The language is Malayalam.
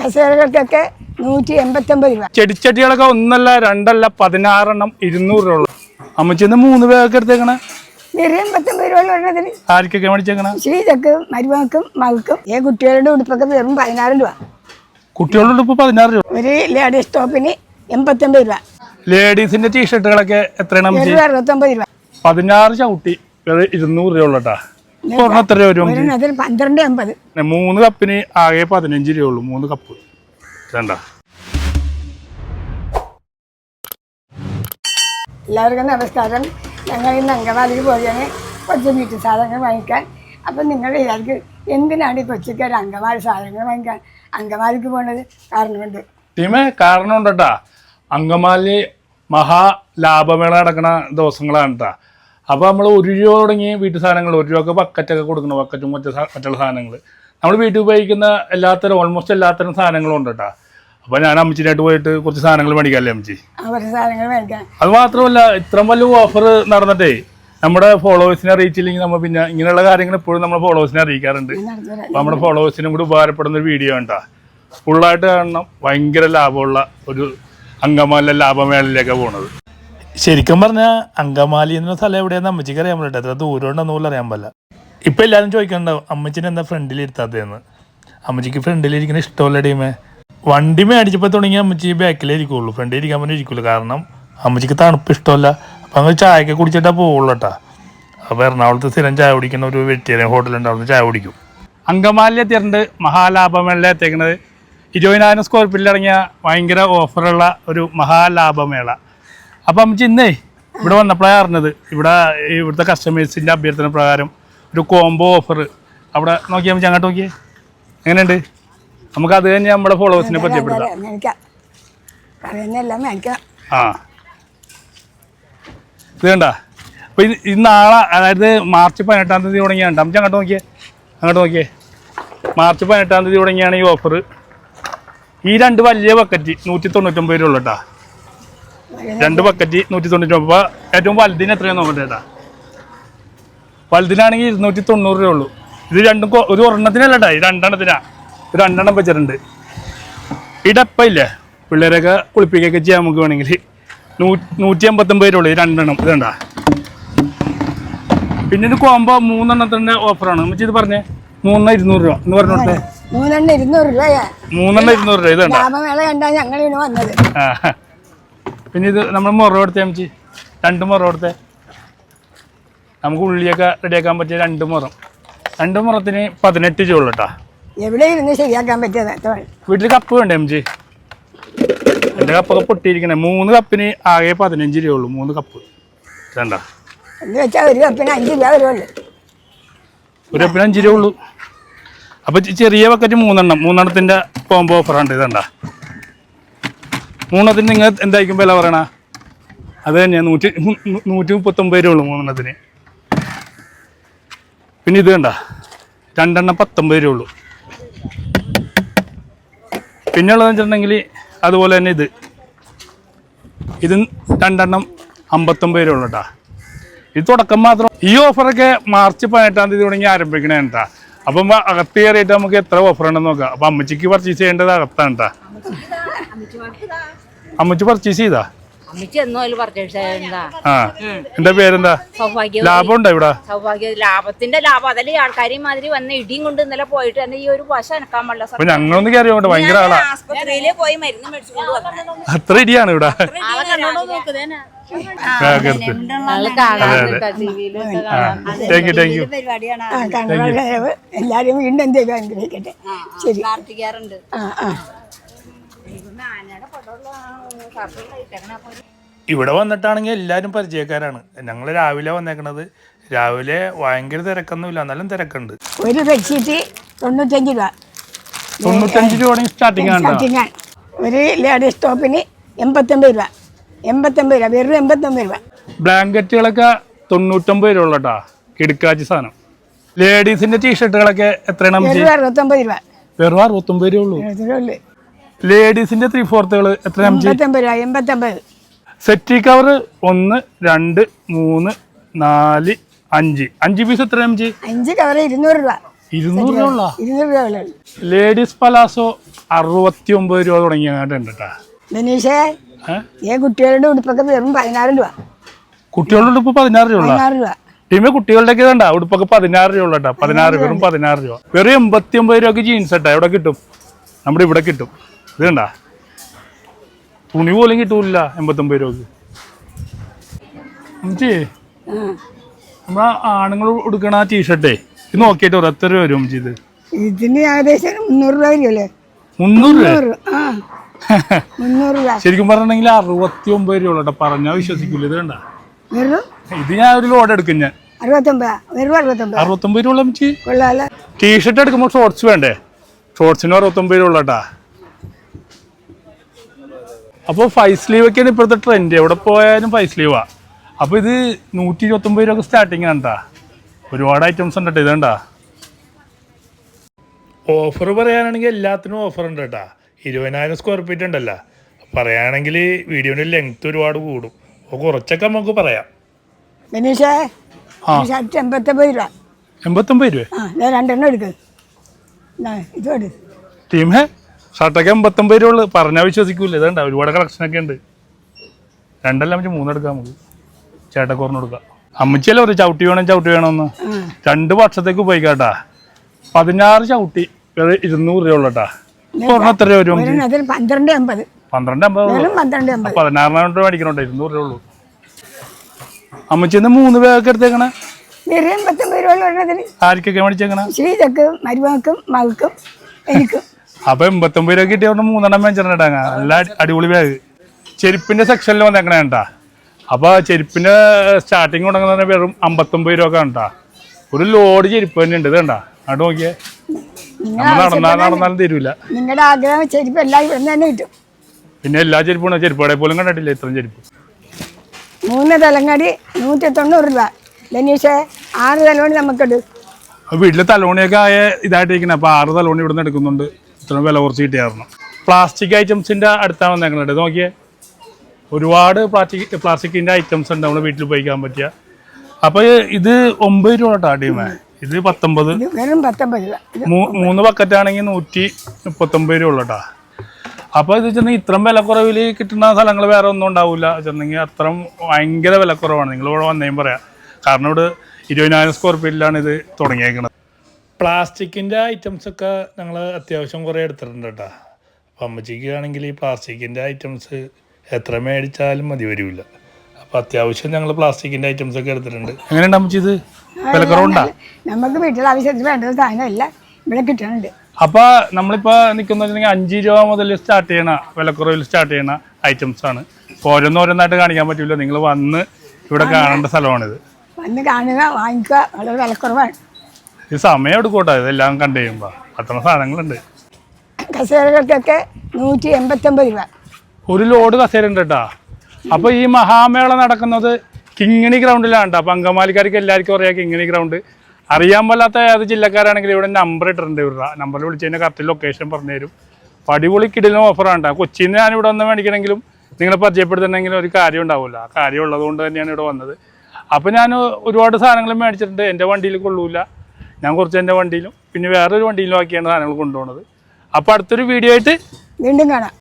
കസേരകൾക്കൊക്കെ നൂറ്റി എൺപത്തൊമ്പത് രൂപ. ചെടിച്ചട്ടികളൊക്കെ ഒന്നല്ല രണ്ടല്ല പതിനാറെണ്ണം ഇരുന്നൂറ് രൂപ ഉള്ളു അമ്മച്ചിന്ന് മൂന്ന് പേരൊക്കെ എടുത്തേക്കണ? വെറും എൺപത്തൊമ്പത് രൂപ ഒരെണ്ണത്തിന്. ആർക്കൊക്കെ മേടിച്ചേക്കണ? ശ്രീജക്കും മരുമകൾക്കും മകൾക്കും ഈ കുട്ടികളുടെ ഉടുപ്പൊക്കെ വെറും പതിനാറ് രൂപ. കുട്ടികളുടെ ഉടുപ്പ് പതിനാറ് രൂപ. ഒരു ലേഡീസ് ടോപ്പിന് എൺപത്തൊമ്പത് രൂപ. ലേഡീസിന്റെ ടീഷർട്ടുകളൊക്കെ എത്രയാണ് അമ്മച്ചി? വെറും അറുപത്തൊമ്പത് രൂപ. പതിനാറ് ചവിട്ടി. വെറും ഇരുന്നൂറ് രൂപ ഉള്ളട്ടാ സ്വർണ എത്ര രൂപ വരും അമ്മച്ചി? പന്ത്രണ്ട് എൺപത് മൂന്ന് കപ്പിന് ആകെ പതിനഞ്ച് രൂപ ഉള്ളൂ മൂന്ന് കപ്പ്. വേണ്ട എല്ലാവർക്കും നമസ്കാരം. ഞങ്ങൾ ഇന്ന് അങ്കമാലിക്ക് പോവുകയാണ്. കൊച്ചു വീട്ടു സാധനങ്ങൾ വാങ്ങിക്കാൻ. അപ്പം നിങ്ങൾ എല്ലാവർക്കും എന്തിനാണ് ഈ കൊച്ചിക്ക് ഒരു അങ്കമാലി സാധനങ്ങൾ വാങ്ങിക്കാൻ അങ്കമാലിക്ക് പോകുന്നത് കാരണമുണ്ട്. ടീമേ കാരണം ഉണ്ടട്ടാ അങ്കമാലി മഹാ ലാഭമേള നടക്കുന്ന ദിവസങ്ങളാണ് കേട്ടാ. അപ്പോൾ നമ്മൾ ഒരു രൂപ തുടങ്ങി വീട്ടു സാധനങ്ങൾ ഒരു രൂപക്ക് ബക്കറ്റൊക്കെ കൊടുക്കണം ബക്കറ്റും മറ്റു മറ്റുള്ള സാധനങ്ങൾ നമ്മൾ വീട്ടിൽ ഉപയോഗിക്കുന്ന എല്ലാത്തരം ഓൾമോസ്റ്റ് എല്ലാത്തരം സാധനങ്ങളും ഉണ്ട് കേട്ടോ അപ്പോൾ ഞാൻ അമ്മച്ചിനായിട്ട് പോയിട്ട് കുറച്ച് സാധനങ്ങൾ മേടിക്കാമല്ലേ അമ്മച്ചി? അത് മാത്രമല്ല ഇത്രയും വലിയ ഓഫർ നടന്നിട്ടേ നമ്മുടെ ഫോളോവേഴ്സിനെ അറിയിച്ചില്ലെങ്കിൽ നമ്മൾ പിന്നെ ഇങ്ങനെയുള്ള കാര്യങ്ങൾ എപ്പോഴും നമ്മുടെ ഫോളോവേഴ്സിനെ അറിയിക്കാറുണ്ട്. നമ്മുടെ ഫോളോവേഴ്സിനും കൂടി ഉപകാരപ്പെടുന്ന ഒരു വീഡിയോ ഉണ്ടാ ഫുള്ളായിട്ട് കാണണം. ഭയങ്കര ലാഭമുള്ള ഒരു അങ്കമാലിലെ ലാഭമേളയിലേക്കാണ് പോണത്. ശരിക്കും പറഞ്ഞാൽ അങ്കമാലി എന്ന സ്ഥലം എവിടെയാണെന്ന് അമ്മച്ചിക്ക് അറിയാൻ പറ്റില്ല എത്ര ദൂരം ഉണ്ടെന്ന് പോലും അറിയാൻ പറ്റില്ല. ഇപ്പം എല്ലാവരും ചോദിക്കണ്ടാവും അമ്മച്ചിനെ എന്താ ഫ്രണ്ടിൽ ഇരുത്താത്തതെന്ന്? അമ്മച്ചിക്ക് ഫ്രണ്ടിൽ ഇരിക്കുന്ന ഇഷ്ടമല്ല ടീമേ. വണ്ടി മേടിച്ചപ്പോൾ തുടങ്ങി അമ്മച്ചി ബാക്കിലേ ഇരിക്കുള്ളൂ. ഫ്രണ്ടിൽ ഇരിക്കാൻ പറ്റും ഇരിക്കുള്ളൂ. കാരണം അമ്മച്ചിക്ക് തണുപ്പ് ഇഷ്ടമല്ല. അപ്പം അങ്ങ് ചായയൊക്കെ കുടിച്ചിട്ടാ പോവുള്ളൂ കേട്ടാ അപ്പോൾ എറണാകുളത്ത് സ്ഥിരം ചായ കുടിക്കുന്ന ഒരു വെജിറ്റേറിയൻ ഹോട്ടലുണ്ട് അവിടുന്ന് ചായ കുടിക്കും. അങ്കമാലി എത്തിയിട്ടുണ്ട് മഹാലാഭമേള എത്തിക്കുന്നത് ഇരുപതിനായിരം സ്ക്വയർ ഫീറ്റിലിറങ്ങിയ ഭയങ്കര ഓഫറുള്ള ഒരു മഹാലാഭമേള. അപ്പം അമ്മച്ചി ഇന്നേ ഇവിടെ വന്നപ്പോഴാണ് അറിഞ്ഞത്. ഇവിടെ ഇവിടുത്തെ കസ്റ്റമേഴ്സിന്റെ അഭ്യർത്ഥന പ്രകാരം ഒരു കോംബോ ഓഫർ അവിടെ നോക്കിയാൽ അമ്മച്ചി അങ്ങോട്ട് നോക്കിയേ. എങ്ങനെയുണ്ട്? നമുക്ക് അത് തന്നെ നമ്മുടെ ഫോളോവേഴ്സിനെ പരിചയപ്പെടുത്താം. ആ. ഇത് കണ്ട? അപ്പോൾ ഇത് ഇത് നാളെ അതായത് മാർച്ച് പതിനെട്ടാം തീയതി തുടങ്ങിയാണ് അമ്മച്ചി അങ്ങോട്ട് നോക്കിയേ. അങ്ങോട്ട് നോക്കിയേ. മാർച്ച് പതിനെട്ടാം തീയതി തുടങ്ങിയാണ് ഈ ഓഫർ ഈ രണ്ട് വലിയ ബക്കറ്റ് നൂറ്റി തൊണ്ണൂറ്റൊമ്പത് രൂപ ഉള്ളൂ കേട്ടാ. രണ്ട് ബക്കറ്റ് നൂറ്റി തൊണ്ണൂറ്റി ഒമ്പത് രൂപ ഏറ്റവും വലുതിന് എത്രയാണ് നോക്കട്ടെ ചേട്ടാ വലുതിനാണെങ്കിൽ ഇരുന്നൂറ്റി തൊണ്ണൂറ് രൂപ ഉള്ളൂ ഇത് രണ്ടും ഒരു ഒരെണ്ണത്തിനല്ല കേട്ടോ രണ്ടെണ്ണത്തിനാ. രണ്ടെണ്ണം വെച്ചിട്ടുണ്ട്. ഇടപ്പയില്ലേ? പിള്ളേരെയൊക്കെ പിള്ളേരൊക്കെ കുളിപ്പിക്കുകയൊക്കെ ചെയ്യാൻ നമുക്ക് വേണമെങ്കിൽ. നൂ നൂറ്റി അമ്പത്തൊമ്പത് രൂപ ഉള്ളൂ രണ്ടെണ്ണം ഇതണ്ട പിന്നെ ഇത് കോമ്പോ മൂന്നെണ്ണത്തിന്റെ ഓഫറാണ് നമുക്ക് ഇത് പറഞ്ഞേ. മൂന്നെണ്ണം ഇരുന്നൂറ് രൂപ. എന്ന് പറഞ്ഞോട്ടെ മൂന്നെണ്ണം ഇരുന്നൂറ് രൂപ. മൂന്നെണ്ണം ഇരുന്നൂറ് രൂപ. ഇതാണ് ഞങ്ങൾ വന്നത്. പിന്നെ ഇത് നമ്മൾ മുറ കൊടുത്തേ അമ്മച്ചി രണ്ട് മുറ കൊടുത്തേ. നമുക്ക് ഉള്ളിയൊക്കെ റെഡിയാക്കാൻ പറ്റിയ രണ്ട് മുറം. രണ്ട് മുറത്തിന് പതിനെട്ട് ഉള്ളൂ കേട്ടോ എവിടെ ഇരുന്ന് ശരിയാക്കാൻ പറ്റിയത് വീട്ടിൽ കപ്പ് വേണ്ടേ അമ്മച്ചി എന്റെ കപ്പൊക്കെ പൊട്ടിയിരിക്കണേ. മൂന്ന് കപ്പിന് ആകെ പതിനഞ്ച് രൂപ ഉള്ളൂ മൂന്ന് കപ്പ്. വേണ്ട എന്ന് വെച്ചാൽ ഒരു കപ്പിന് അഞ്ച് രൂപ വരുമല്ലോ ഒരു കപ്പിന് അഞ്ച് രൂപ ഉള്ളൂ അപ്പോൾ ചെറിയ ബക്കറ്റ് മൂന്നെണ്ണം. മൂന്നെണ്ണത്തിന്റെ കോംബോ ഉണ്ട് ഇതണ്ട മൂന്നെണ്ണത്തിന് നിങ്ങൾ എന്തായിരിക്കും വില പറയണ? അത് തന്നെയാണ് നൂറ്റി നൂറ്റി മുപ്പത്തൊമ്പത് രൂപ ഉള്ളൂ മൂന്നെണ്ണത്തിന്. പിന്നെ ഇത് കണ്ട രണ്ടെണ്ണം പത്തൊമ്പത് രൂപ ഉള്ളൂ പിന്നെ ഉള്ളതെന്ന് വെച്ചിട്ടുണ്ടെങ്കിൽ അതുപോലെ തന്നെ ഇത്. ഇത് രണ്ടെണ്ണം അമ്പത്തൊമ്പത് രൂപ ഉള്ളൂ കേട്ടാ. ഇത് തുടക്കം മാത്രം ഈ ഓഫറൊക്കെ മാർച്ച് പതിനെട്ടാം തീയതി തുടങ്ങി ആരംഭിക്കണേ കേട്ടാ. അപ്പം അകത്ത് കയറിയിട്ട് നമുക്ക് എത്ര ഓഫർ ഉണ്ടെന്ന് നോക്കാം. അപ്പം അമ്മച്ചിക്ക് പർച്ചേസ് ചെയ്യേണ്ടത് അകത്താണ് കേട്ടാ. അമ്മച്ചി പർച്ചേസ് ചെയ്താ? അമ്മച്ചി എന്നോ അതിൽ പർച്ചേസ് ചെയ്യണ്ടാ ആ. എന്താ പേരെന്താ? സൗഭാഗ്യം ലാഭം ഉണ്ടോ ഇവിടെ? സൗഭാഗ്യ ലാഭത്തിന്റെ ലാഭം. അതല്ലേ ആൾക്കാരെ മാതിരി വന്ന് ഇടിയും കൊണ്ട് ഇന്നലെ പോയിട്ട് തന്നെ ഈ ഒരു പശ അനക്കാൻ പാടില്ല അപ്പൊ ഞങ്ങളൊന്ന് കയറി ഭയങ്കര ആളാ. ആസ്പത്രിയിൽ പോയി മരുന്ന് മേടിച്ചുകൊണ്ട് വന്നു അത്ര ഇടിയാണ് ഇവിടെ. ആളെ കണ്ടോണ്ടോ നോക്കുന്നേനെ എല്ലാവരും വീണ്ടും അനുഗ്രഹിക്കട്ടെ ശരി. പ്രാർത്ഥിക്കാറുണ്ട്. ആ ആ. ഇവിടെ വന്നിട്ടാണെങ്കിൽ എല്ലാവരും പരിചയക്കാരാണ്. ഞങ്ങൾ രാവിലെ വന്നേക്കണത്. രാവിലെ ഭയങ്കര തിരക്കൊന്നുമില്ല. എന്നാലും തിരക്കുണ്ട്. ഒരു ബെഡ്ഷീറ്റ് തൊണ്ണൂറ്റഞ്ച് രൂപ. തൊണ്ണൂറ്റഞ്ച് രൂപ സ്റ്റാർട്ടിംഗ് ആണ് ഒരു ലേഡീസ് ടോപ്പിന് എൺപത്തൊമ്പത് രൂപ. എൺപത്തൊമ്പത് രൂപ. വെറും എൺപത്തൊമ്പത് രൂപ. ബ്ലാങ്കറ്റുകളൊക്കെ തൊണ്ണൂറ്റൊമ്പത് രൂപ ഉള്ളട്ടാ കേട്ടാ. കിടക്കാച്ചി സാധനം. ലേഡീസിന്റെ ടീഷർട്ടുകളൊക്കെ എത്രയാണ് അറുപത്തൊമ്പത് രൂപ. വെറും അറുപത്തൊമ്പത് രൂപ ഉള്ളൂ. ലേഡീസിന്റെ ത്രീ ഫോർത്തുകൾ എത്ര എൺപത്തൊമ്പത് സെറ്റി കവർ ഒന്ന് രണ്ട് മൂന്ന് നാല് അഞ്ച്. അഞ്ച് പീസ് എത്ര എം ജി അഞ്ച് കവർ ഇരുന്നൂറ് രൂപ. ഇരുന്നൂറ് രൂപ ഉള്ള ഇരുന്നൂറ് രൂപ ലേഡീസ് പലാസോ അറുപത്തി ഒമ്പത് രൂപ തുടങ്ങിയ ഉണ്ട് കേട്ടാ. ധനീഷേ ഏ? കുട്ടികളുടെ ഉടുപ്പൊക്കെ വെറും പതിനാറ് രൂപ. കുട്ടികളുടെ ഉടുപ്പ് പതിനാറ് രൂപ പതിനാറ് രൂപ. ടീമെ കുട്ടികളുടെ ഒക്കെ ഇതുണ്ടാ. ഉടുപ്പൊക്കെ പതിനാറ് രൂപ ഉള്ള കേട്ടോ. പതിനാറ് വെറും പതിനാറ് രൂപ. വെറും എൺപത്തി ഒമ്പത് രൂപക്ക് ജീൻസ് ഇട്ടാ. എവിടെ കിട്ടും? നമ്മുടെ ഇവിടെ കിട്ടും. ഇത് കണ്ടാ? തുണി പോലും കിട്ടൂല എൺപത്തൊമ്പത് രൂപക്ക്. അമ്മച്ചി നമ്മളെ ആണുങ്ങൾ എടുക്കണ ആ ടീഷർട്ടേ ഇത് നോക്കിയിട്ട് എത്ര രൂപ വരും അമ്മച്ചി ഇത്? ഇതിന് ഏകദേശം മുന്നൂറ് രൂപ വരുമല്ലേ മുന്നൂറ് രൂപ? ശരിക്കും പറഞ്ഞിട്ടുണ്ടെങ്കിൽ അറുപത്തി ഒമ്പത് രൂപ കേട്ടോ പറഞ്ഞാൽ വിശ്വസിക്കൂല. ഇത് കണ്ട? ഇത് ഞാൻ ഒരു ലോഡ് എടുക്കും ഞാൻ. അറുപത്തൊമ്പതാ? രൂപ ടീഷർട്ട് എടുക്കുമ്പോൾ ഷോർട്സ് വേണ്ടേ? ഷോർട്സിന് അറുപത്തൊമ്പത് രൂപ ഉള്ളട്ടാ അപ്പോൾ ഫൈവ് സ്ലീവ് ഒക്കെയാണ് ഇപ്പോഴത്തെ ട്രെൻഡ് എവിടെ പോയാലും ഫൈവ് സ്ലീവാ അപ്പോൾ ഇത് നൂറ്റി ഇരുപത്തൊമ്പത് രൂപ സ്റ്റാർട്ടിങ് ആണ് കേട്ടാ ഒരുപാട് ഐറ്റംസ് ഉണ്ട് കേട്ടോ ഇതണ്ടാ? ഓഫർ പറയാനാണെങ്കിൽ എല്ലാത്തിനും ഓഫർ ഉണ്ട് കേട്ടാ ഇരുപതിനായിരം സ്ക്വയർ ഫീറ്റ് ഉണ്ടല്ലോ. പറയുകയാണെങ്കിൽ വീഡിയോന്റെ ലെങ്ത് ഒരുപാട് കൂടും. അപ്പോൾ കുറച്ചൊക്കെ നമുക്ക് പറയാം. എൺപത്തൊമ്പത് രൂപ. എൺപത്തൊമ്പത് രൂപ ആ ഞാൻ രണ്ടെണ്ണം എടുക്ക്. എടു ടീമേ ഷർട്ടൊക്കെ എൺപത്തൊമ്പത് രൂപ ഉള്ളു പറഞ്ഞാൽ വിശ്വസിക്കൂല. ഇതുണ്ട് ഒരുപാട് കളക്ഷൻ ഒക്കെ ഉണ്ട്. രണ്ടല്ല അമ്മച്ചി മൂന്നെടുക്കാം നമുക്ക്. ചേട്ടക്കോറിന് കൊടുക്കാം. അമ്മച്ചിയല്ലേ ഒരു ചവിട്ടി വേണം ചവിട്ടി വേണമെന്ന്. രണ്ട് വർഷത്തേക്ക് ഉപയോഗിക്കാട്ടാ. പതിനാറ് ചവിട്ടി. വെറും ഇരുന്നൂറ് രൂപ ഉള്ളട്ടാ. ഒരെണ്ണം എത്ര രൂപ വരും പന്ത്രണ്ട് പന്ത്രണ്ട് അമ്പത് പതിനാറിനായിരം രൂപ മേടിക്കണോട്ടോ ഇരുന്നൂറ് രൂപ ഉള്ളൂ. അമ്മച്ചിന്ന് മൂന്ന് പേരൊക്കെ എടുത്തേക്കണേ? ആർക്കൊക്കെ മേടിച്ചേക്കണേ? ശ്രീതക്കും മരുമകൾക്കും മകൾക്കും എനിക്കും. അപ്പൊ എൺപത്തൊമ്പത് രൂപ കിട്ടിയ മൂന്നെണ്ണം മേടിച്ചിട്ടാ നല്ല അടി- അടിപൊളി ബാഗ് ചെരുപ്പിന്റെ സെക്ഷനിൽ വന്നേക്കണേ കേട്ടാ അപ്പൊ ചെരുപ്പിന്റെ സ്റ്റാർട്ടിങ് തുടങ്ങുന്ന വെറും അമ്പത്തൊമ്പത് രൂപ കണ്ടാ. ഒരു ലോഡ് ചെരുപ്പ് തന്നെ ഉണ്ട്. ഇത് അങ്ങോട്ട് നോക്കിയേ. നടന്നാ നടന്നാലും തരൂല. നിങ്ങളുടെ ആഗ്രഹം ചെരുപ്പ് എല്ലാം ഇവിടെ നിന്ന് തന്നെ കിട്ടും. പിന്നെ എല്ലാ ചെരുപ്പും ചെരുപ്പ് കടയിൽ പോലും കണ്ടിട്ടില്ല ഇത്രയും ചെരുപ്പ്. മൂന്ന് തലങ്ങടി നൂറ്റി തൊണ്ണൂറ് രൂപ. ധനീഷേ ആറ് തലവണി നമുക്കുണ്ട് വീട്ടിലെ വീട്ടിൽ തലോണിയൊക്കെ ആയ ഇതായിട്ടിരിക്കണേ. അപ്പൊ ആറ് തലോണി ഇവിടുന്ന് എടുക്കുന്നുണ്ട്. ഇത്രയും വില കുറച്ച് കിട്ടിയായിരുന്നു. പ്ലാസ്റ്റിക് ഐറ്റംസിന്റെ അടുത്താണ് വന്നേക്കുന്നത് നോക്കിയേ. ഒരുപാട് പ്ലാസ്റ്റിക് പ്ലാസ്റ്റിക്കിന്റെ ഐറ്റംസ് ഉണ്ട് നമ്മുടെ വീട്ടിൽ ഉപയോഗിക്കാൻ പറ്റിയ. അപ്പോൾ ഇത് ഒമ്പത് രൂപ കേട്ടോ ടീമേ ഇത് പത്തൊമ്പത്. മൂന്ന് ബക്കറ്റ് ആണെങ്കിൽ നൂറ്റി മുപ്പത്തൊമ്പത് രൂപ ഉള്ളൂ കേട്ടോ. അപ്പോൾ ഇത് വെച്ചാൽ ഇത്രയും വിലക്കുറവിൽ കിട്ടുന്ന സ്ഥലങ്ങൾ വേറെ ഒന്നും ഉണ്ടാവില്ല ചെന്നെങ്കിൽ അത്രയും ഭയങ്കര വിലക്കുറവാണ് നിങ്ങൾ ഇവിടെ വന്നേം പറയാം. കാരണം ഇവിടെ ഇരുപതിനായിരം സ്ക്വയർ ഫീറ്റിലാണ് ഇത് തുടങ്ങിയേക്കുന്നത് പ്ലാസ്റ്റിക്കിന്റെ ഐറ്റംസൊക്കെ ഞങ്ങൾ അത്യാവശ്യം കുറേ എടുത്തിട്ടുണ്ട് കേട്ടോ. അപ്പം അമ്മച്ചിക്ക് ആണെങ്കിൽ ഈ പ്ലാസ്റ്റിക്കിന്റെ ഐറ്റംസ് എത്ര മേടിച്ചാലും മതി വരില്ല അപ്പം അത്യാവശ്യം ഞങ്ങൾ പ്ലാസ്റ്റിക്കിന്റെ ഐറ്റംസ് ഒക്കെ എടുത്തിട്ടുണ്ട്. എങ്ങനെയുണ്ട് അമ്മച്ചി ഇത്? വിലക്കുറവുണ്ടോ? നമുക്ക് വീട്ടിൽ ആവശ്യത്തിന് വേണ്ട സാധനമില്ല ഇവിടെ കിട്ടുന്നുണ്ട്. അപ്പൊ നമ്മളിപ്പോ നിൽക്കുന്ന അഞ്ച് രൂപ മുതൽ സ്റ്റാർട്ട് ചെയ്യണ വിലക്കുറവിൽ സ്റ്റാർട്ട് ചെയ്യണ ഐറ്റംസ് ആണ്. ഓരോന്നോരോന്നായിട്ട് കാണിക്കാൻ പറ്റില്ല നിങ്ങൾ വന്ന് ഇവിടെ കാണേണ്ട സ്ഥലമാണിത്. വന്ന് കാണുക വാങ്ങിക്കുക. വളരെ വിലക്കുറവാണ്. ഇത് സമയം എടുക്കൂട്ടോ ഇതെല്ലാം കണ്ടു കഴിയുമ്പോ. അത്ര സാധനങ്ങളുണ്ട്. കസേരകൾക്കൊക്കെ നൂറ്റി എൺപത്തൊമ്പത് രൂപ. ഒരു ലോഡ് കസേര ഉണ്ട് കേട്ടാ. അപ്പൊ ഈ മഹാമേള നടക്കുന്നത് കിങ്ങിണി ഗ്രൗണ്ടിലാണ്. കേട്ടോ അപ്പൊ അങ്കമാലിക്കാർക്ക് എല്ലാവർക്കും അറിയാം കിങ്ങിണി ഗ്രൗണ്ട്. അറിയാൻ പാലാത്ത ഏത് ജില്ലക്കാരാണെങ്കിലും ഇവിടെ നമ്പർ ഇട്ടിട്ടുണ്ട് ഇവരുടെ. നമ്പർ വിളിച്ച് കഴിഞ്ഞാൽ കറക്റ്റ് ലൊക്കേഷൻ പറഞ്ഞു തരും. പടിപൊളി കിടിലും ഓഫറാണ് കേട്ടോ. കൊച്ചിയിൽ നിന്ന് ഞാൻ ഇവിടെ വന്ന് മേടിക്കണമെങ്കിലും നിങ്ങളെ പരിചയപ്പെടുത്തണമെങ്കിലും ഒരു കാര്യം ഉണ്ടാവില്ല ആ കാര്യം ഉള്ളതുകൊണ്ട് തന്നെയാണ് ഇവിടെ വന്നത്. അപ്പോൾ ഞാൻ ഒരുപാട് സാധനങ്ങൾ മേടിച്ചിട്ടുണ്ട്. എന്റെ വണ്ടിയിൽ കൊള്ളൂല. ഞാൻ കുറച്ച് എന്റെ വണ്ടിയിലും പിന്നെ വേറൊരു വണ്ടിയിലും ആക്കിയാണ് സാധനങ്ങൾ കൊണ്ടുപോകുന്നത് അപ്പോൾ അടുത്തൊരു വീഡിയോ ആയിട്ട് വീണ്ടും കാണാം.